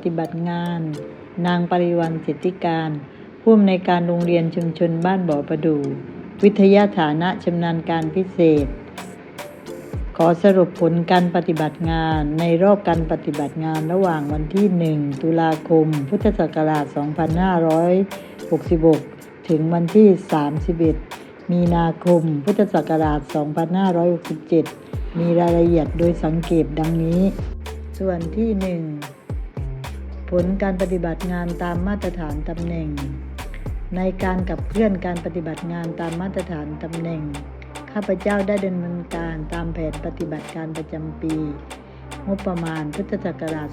ปฏิบัติงาน นางปริวันสิทธิการผู้อำนวยการโรงเรียนชุมชนบ้านบ่อประดู วิทยาฐานะชำนาญการพิเศษ ขอสรุปผลการปฏิบัติงานในรอบการปฏิบัติงานระหว่างวันที่ 1 ตุลาคม พุทธศักราช 2566 ถึงวันที่ 31 มีนาคม พุทธศักราช 2567 มีรายละเอียดโดยสังเกตดังนี้ ส่วนที่ 1 ผลการปฏิบัติงานตามมาตรฐานตำแหน่ง ในการกับเคลื่อนการปฏิบัติงานตามมาตรฐานตำแหน่ง ข้าพเจ้าได้ดำเนินการตามแผนปฏิบัติการประจำปี งบประมาณพุทธศักราช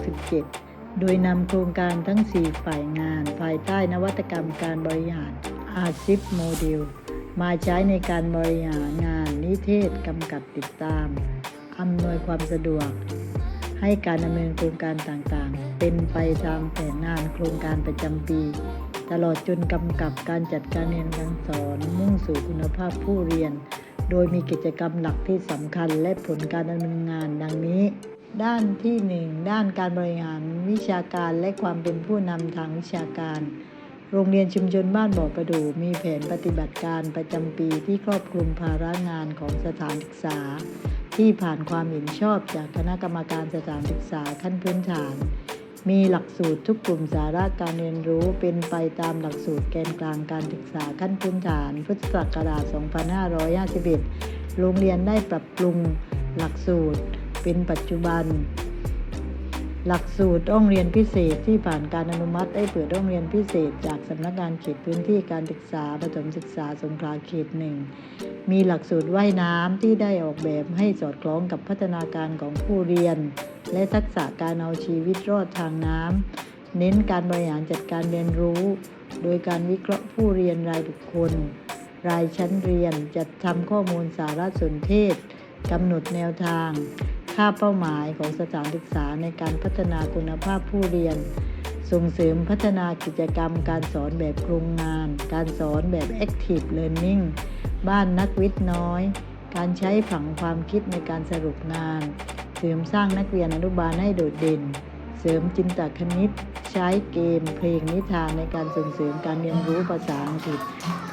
2567 โดยนำโครงการทั้ง 4 ฝ่ายงาน ภายใต้นวัตกรรมการบริหารอาซิฟโมเดลมาใช้ในการบริหารงานนิเทศกำกับติดตามอำนวยความสะดวก ให้การดำเนินโครงการต่างๆ เป็นไปตามแผนงานโครงการประจำปี ตลอดจนกำกับการจัดการเรียนการสอน มุ่งสู่คุณภาพผู้เรียน โดยมีกิจกรรมหลักที่สำคัญและผลการดำเนินงานดังนี้ ด้านที่ 1 ด้านการบริหารวิชาการและความเป็นผู้นำทางวิชาการโรงเรียนชุมชนบ้านบ่อประดูมีแผนปฏิบัติการประจำปีที่ครอบคลุมภาระงานของสถานศึกษา ที่ผ่านความเห็นชอบจากคณะกรรมการสถานศึกษาขั้นพื้นฐาน มีหลักสูตรทุกกลุ่มสาระการเรียนรู้เป็นไปตามหลักสูตรแกนกลางการศึกษาขั้นพื้นฐาน พุทธศักราช 2551 โรงเรียนได้ปรับปรุงหลักสูตรเป็นปัจจุบัน หลักสูตรห้องเรียนพิเศษที่ผ่านการอนุมัติได้เปิดห้องเรียนพิเศษ จากสำนักงานเขตพื้นที่การศึกษาประถมศึกษาสงขลาเขตหนึ่งมีหลักสูตรว่ายน้ำที่ได้ออกแบบให้สอดคล้องกับพัฒนาการของผู้เรียน และทักษะการเอาชีวิตรอดทางน้ำเน้นการบริหารจัดการเรียนรู้ โดยการวิเคราะห์ผู้เรียนรายบุคคล รายชั้นเรียนจัดทำข้อมูลสารสนเทศกำหนดแนวทาง ค่าเป้าหมายของสถานศึกษาในการพัฒนาคุณภาพผู้เรียน ส่งเสริมพัฒนากิจกรรม การสอนแบบโครงงาน การสอนแบบ Active Learning บ้านนักวิทย์น้อย การใช้ผังความคิดในการสรุปงาน เสริมสร้างนักเรียนอนุบาลให้โดดเด่น เสริมจินตคณิต ใช้เกม เพลงนิทานในการส่งเสริมการเรียนรู้ภาษาอังกฤษ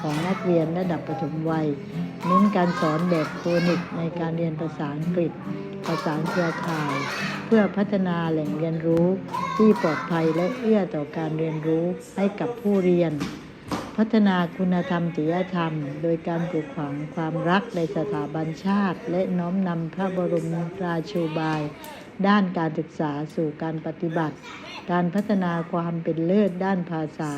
ของนักเรียนระดับประถมวัย เน้นการสอนแบบโคนิกในการเรียนภาษาอังกฤษ ประสานเครือข่าย เพื่อพัฒนาแหล่งเรียนรู้ที่ปลอดภัยและเอื้อต่อการเรียนรู้ให้กับผู้เรียน พัฒนาคุณธรรมจริยธรรม โดยการปลูกฝังความรักในสถาบันชาติ และน้อมนำพระบรมราโชบาย ด้านการศึกษาสู่การปฏิบัติ การพัฒนาความเป็นเลิศด้านภาษา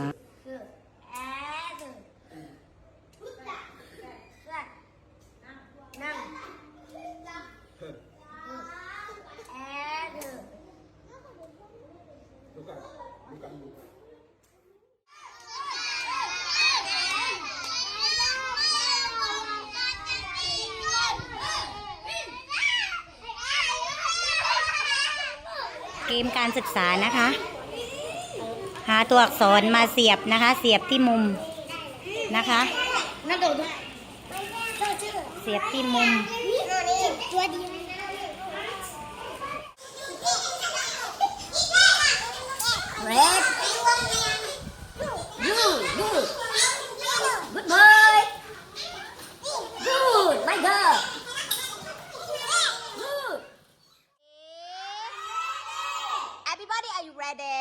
เกมการศึกษานะคะ หาตัวอักษรมาเสียบนะคะ เสียบที่มุมนะคะเสียบที่มุม Red. Good, good. Good boy. Good, my girl. Good. Everybody, are you ready?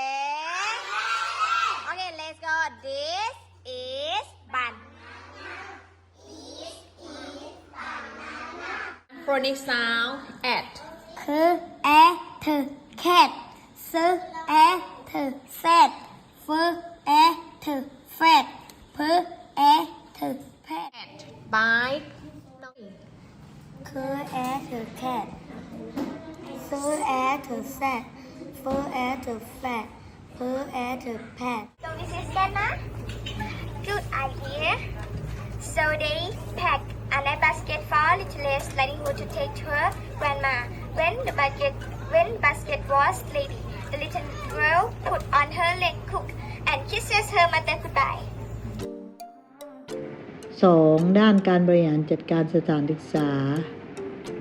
Okay, let's go. This is bun. Phonic sound at คือแอเธอแคทซื้อแอเธอแซดเฟอแอเธอแฟดเพอแอเธอแพด at bite คือแอเธ อแคทซื้อแอเธอแซดเฟอแอเธอแฟดเพอแอเธอแพด So this is Anna good idea so they pack a light basket for little less letting her to take to her grandma when the basket when basket was ready the little girl put on her leg hook and kisses her mother goodbye 2. ด้านการบริหารจัดการสถานศึกษา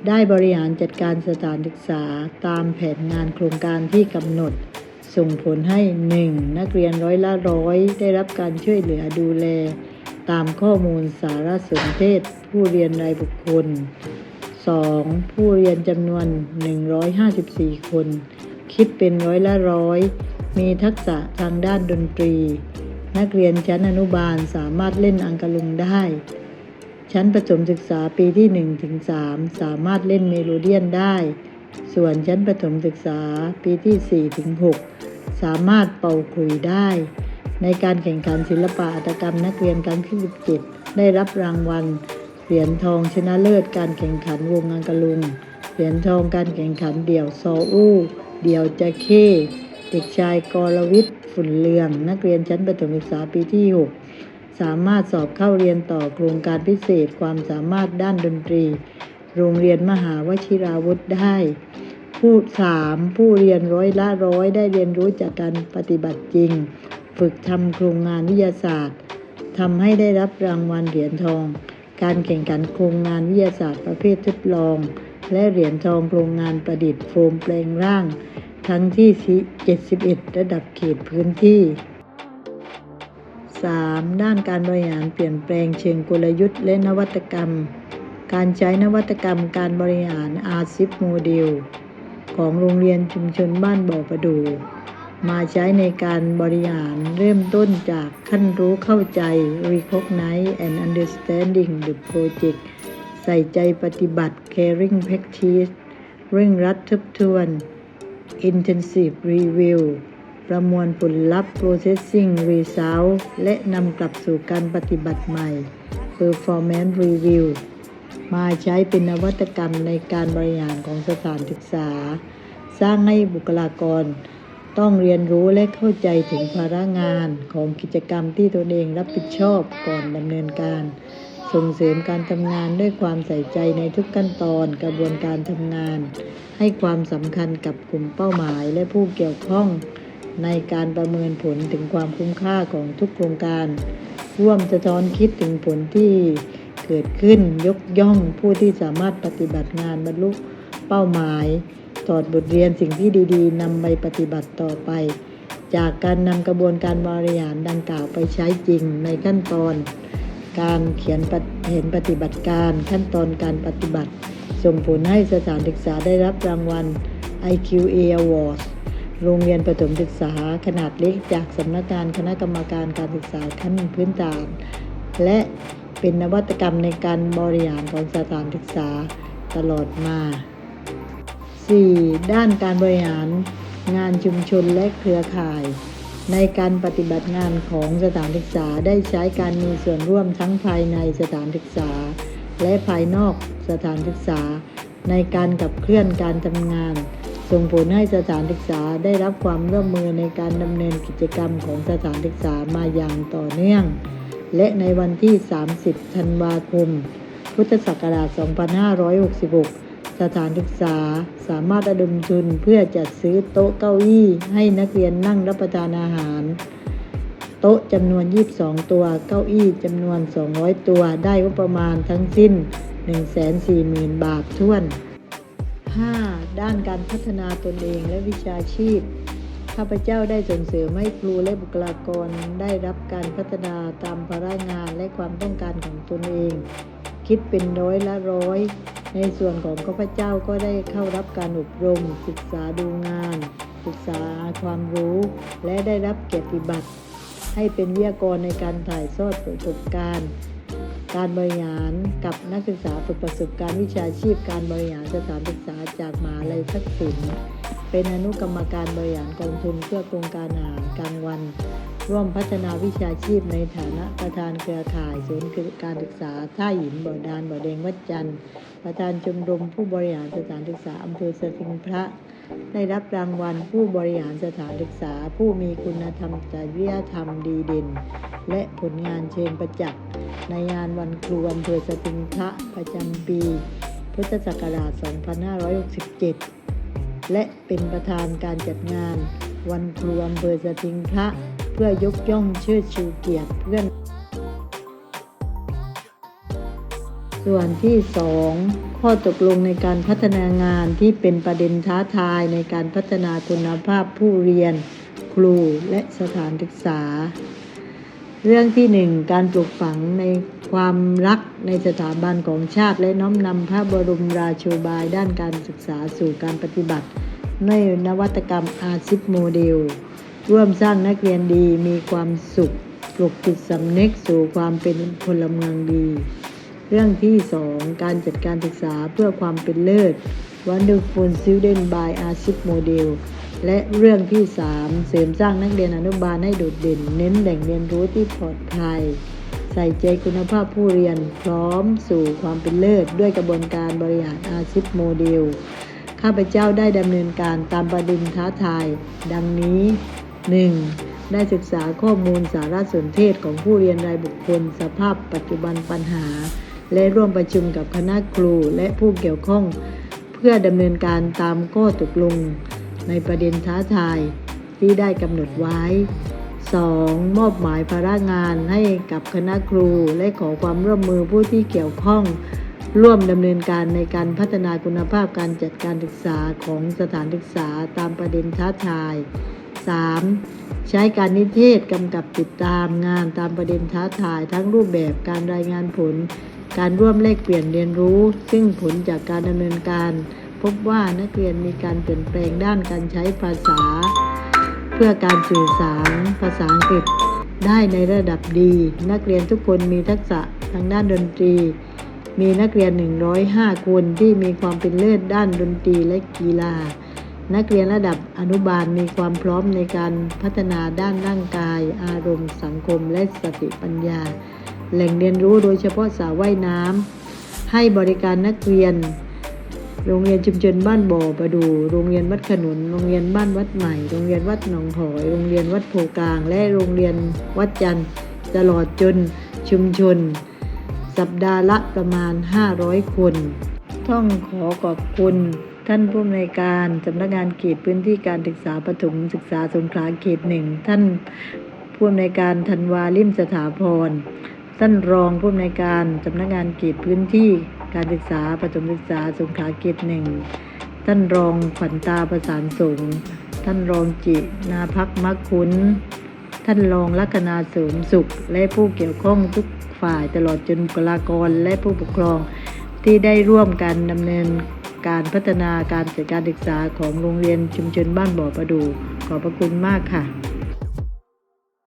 ได้บริหารจัดการสถานศึกษาตามแผนงานโครงการที่กำหนด ส่งผลให้ 1. นักเรียนร้อยละร้อยได้รับการช่วยเหลือดูแล ตามข้อมูลสารสนเทศ ผู้เรียนรายบุคคล 2. ผู้เรียนจำนวน 154 คน คิดเป็นร้อยละร้อย มีทักษะทางด้านดนตรี นักเรียนชั้นอนุบาลสามารถเล่นอังกะลุงได้ ชั้นประถมศึกษาปีที่1ถึง3สามารถเล่นเมโลเดียนได้ ส่วนชั้นประถมศึกษาปีที่4ถึง6สามารถเป่าขลุยได้ ในการแข่งขันศิลปะหัตกรรมนักเรียนครั้งที่ 17 ได้รับรางวัล เหรียญทองชนะเลิศการแข่งขันวงอังกะลุง เหรียญทองการแข่งขันเดี่ยวซออู้ เดี่ยวจะเข้เด็กชายกรวิทย์ฝุ่นเลือง นักเรียนชั้นประถมศึกษาปีที่ 6 สามารถสอบเข้าเรียนต่อโครงการพิเศษความสามารถด้านดนตรี โรงเรียนมหาวชิราวุธได้ ผู้สามผู้เรียนร้อยละร้อยได้เรียนรู้จากการปฏิบัติจริง ฝึกทำโครงงานวิทยาศาสตร์ทำให้ได้รับรางวัลเหรียญทอง การแข่งขันโครงงานวิทยาศาสตร์ประเภททดลอง และเหรียญทองโครงงานประดิษฐ์โฟมแปลงร่าง ทั้งที่ 71 ระดับเขตพื้นที่ 3. ด้านการบริหารเปลี่ยนแปลงเชิงกลยุทธ์และนวัตกรรม การใช้นวัตกรรมการบริหารอาซิปโมเดลของโรงเรียนชุมชนบ้านบ่อประดู มาใช้ในการบริหารเริ่มต้นจากขั้นรู้เข้าใจ recognize and understanding the project ใส่ใจปฏิบัติ caring practice เร่งรัดทบทวน intensive review ประมวลผลลัพธ์ processing result และนำกลับสู่การปฏิบัติใหม่ performance review มาใช้เป็นนวัตกรรมในการบริหารของสถานศึกษา สร้างให้บุคลากร ต้องเรียนรู้และเข้าใจถึงภาระงานของกิจกรรมที่ตนเองรับผิดชอบก่อนดำเนินการ ส่งเสริมการทำงานด้วยความใส่ใจในทุกขั้นตอนกระบวนการทำงาน ให้ความสำคัญกับกลุ่มเป้าหมายและผู้เกี่ยวข้อง ในการประเมินผลถึงความคุ้มค่าของทุกโครงการ ร่วมสะท้อนคิดถึงผลที่เกิดขึ้นยกย่องผู้ที่สามารถปฏิบัติงานบรรลุเป้าหมาย ถอดบทเรียนสิ่งที่ดีๆนำไปปฏิบัติต่อไป จากการนำกระบวนการบริหารดังกล่าวไปใช้จริงในขั้นตอน การเขียนเห็นปฏิบัติการขั้นตอนการปฏิบัติ ส่งผลให้สถานศึกษาได้รับรางวัล IQA Awards โรงเรียนประถมศึกษาขนาดเล็กจากสำนักงานคณะกรรมการการศึกษาขั้นพื้นฐาน และเป็นนวัตกรรมในการบริหารของสถานศึกษาตลอดมา 4. ด้านการบริหารงานชุมชนและเครือข่าย ในการปฏิบัติงานของสถานศึกษาได้ใช้การมีส่วนร่วมทั้งภายในสถานศึกษา และภายนอกสถานศึกษา ในการขับเคลื่อนการทำงาน ส่งผลให้สถานศึกษาได้รับความร่วมมือในการดำเนินกิจกรรมของสถานศึกษามาอย่างต่อเนื่อง และในวันที่ 30 ธันวาคม พุทธศักราช 2566 สถานศึกษาสามารถระดมทุนเพื่อจัดซื้อโต๊ะเก้าอี้ให้นักเรียนนั่งรับประทานอาหาร โต๊ะจำนวน 22 ตัว เก้าอี้จำนวน 200 ตัว ได้งบประมาณทั้งสิ้น 140,000 บาทท้วน 5. ด้านการพัฒนาตนเองและวิชาชีพ ข้าพเจ้าได้ส่งเสริมให้ครูและบุคลากรได้รับการพัฒนาตามภาระงานและความต้องการของตนเอง คิดเป็นร้อยละร้อย ในส่วนของข้าพเจ้าก็ได้เข้ารับการอบรม ศึกษาดูงาน ศึกษาความรู้ และได้รับเกียรติบัตร ให้เป็นวิทยากรในการถ่ายทอดประสบการณ์ การบริหารกับนักศึกษาฝึกประสบการณ์วิชาชีพการบริหารสถานศึกษาจากมหาลัยทักษิณเป็นอนุกรรมการบริหารกองทุนเพื่อโครงการอาหารกลางวัน ร่วมพัฒนาวิชาชีพในฐานะประธานเครือข่ายศูนย์การศึกษาท่าหินบ่อดานบ่อแดงวัดจันทร์ประธานชมรมผู้บริหารสถานศึกษาอำเภอสถิงพระ ได้รับรางวัลผู้บริหารสถานศึกษา ผู้มีคุณธรรมจริยธรรมดีเด่น และผลงานเชิงประจักษ์ในงานวันครูอำเภอสติงพระประจำปี พุทธศักราช 2567 และเป็นประธานการจัดงานวันครูอำเภอสติงพระ พื่อยกย่องเชิดชูเกียรติเพื่อน ส่วนที่ 2 ข้อตกลงในการพัฒนางานที่เป็นประเด็นท้าทายในการพัฒนาคุณภาพผู้เรียน ครูและสถานศึกษา เรื่องที่ 1 การปลูกฝังในความรักในสถาบันของชาติและน้อมนำพระบรมราโชบายด้านการศึกษาสู่การปฏิบัติ ในนวัตกรรมอาซิปโมเดล ร่วมสร้างนักเรียนดีมีความสุขปลุกจิตสำนึกสู่ความเป็นพลเมืองดี เรื่องที่ 2 การจัดการศึกษาเพื่อความเป็นเลิศ Wonderful Student by a s i p Model และเรื่องที่ 3 เสริมสร้างนักเรียนอนุบาลให้โดดเด่น เน้นแหล่งเรียนรู้ที่ปลอดภัย ใส่ใจคุณภาพผู้เรียนพร้อมสู่ความเป็นเลิศ ด้วยกระบวนการบริหารอาซิปโมเดลข้าพเจ้าได้ดำเนินการตามประเด็นท้าทาย ดังนี้ 1. ได้ศึกษาข้อมูลสารสนเทศของผู้เรียนรายบุคคล สภาพปัจจุบันปัญหา และร่วมประชุมกับคณะครูและผู้เกี่ยวข้อง เพื่อดำเนินการตามข้อตกลง ในประเด็นท้าทายที่ได้กำหนดไว้ 2. มอบหมายภาระงานให้กับคณะครูและขอความร่วมมือผู้ที่เกี่ยวข้อง ร่วมดำเนินการในการพัฒนาคุณภาพการจัดการศึกษาของสถานศึกษาตามประเด็นท้าทาย 3. ใช้การนิเทศกำกับติดตามงานตามประเด็นท้าทายทั้งรูปแบบการรายงานผล การร่วมแลกเปลี่ยนเรียนรู้ ซึ่งผลจากการดำเนินการ พบว่านักเรียนมีการเปลี่ยนแปลงด้านการใช้ภาษา เพื่อการสื่อสาร ภาษาอังกฤษ ได้ในระดับดี นักเรียนทุกคนมีทักษะทางด้านดนตรีมีนักเรียน 105 คนที่มีความเป็นเลิศด้านดนตรีและกีฬา นักเรียนระดับอนุบาลมีความพร้อมในการพัฒนาด้านร่างกาย อารมณ์ สังคม และสติปัญญา แหล่งเรียนรู้โดยเฉพาะสระว่ายน้ำให้บริการนักเรียน โรงเรียนชุมชนบ้านบ่อประดู โรงเรียนวัดขนุน โรงเรียนบ้านวัดใหม่ โรงเรียนวัดหนองหอย โรงเรียนวัดโพกลาง และโรงเรียนวัดจันทร์ตลอดจนชุมชน สัปดาห์ละประมาณ 500 คน ต้องขอขอบคุณ ท่านผู้อำนวยการสำนักงานเขตพื้นที่การศึกษาประถมศึกษาสงขลาเขตหนึ่งท่านผู้อำนวยการธันวาลิมสถาพรท่านรองผู้อำนวยการสำนักงานเขตพื้นที่การศึกษาประถมศึกษาสงขลาเขตหนึ่งท่านรองขวัญตาประสานสงท่านรองจินาพักมักคุ้น ท่านรองลัคนาเสริมสุข และผู้เกี่ยวข้องทุกฝ่ายตลอดจนบุคลากรและผู้ปกครองที่ได้ร่วมกันดำเนิน การพัฒนาการจัดการศึกษาของโรงเรียนชุมชนบ้านบ่อประดู ขอบพระคุณมากค่ะ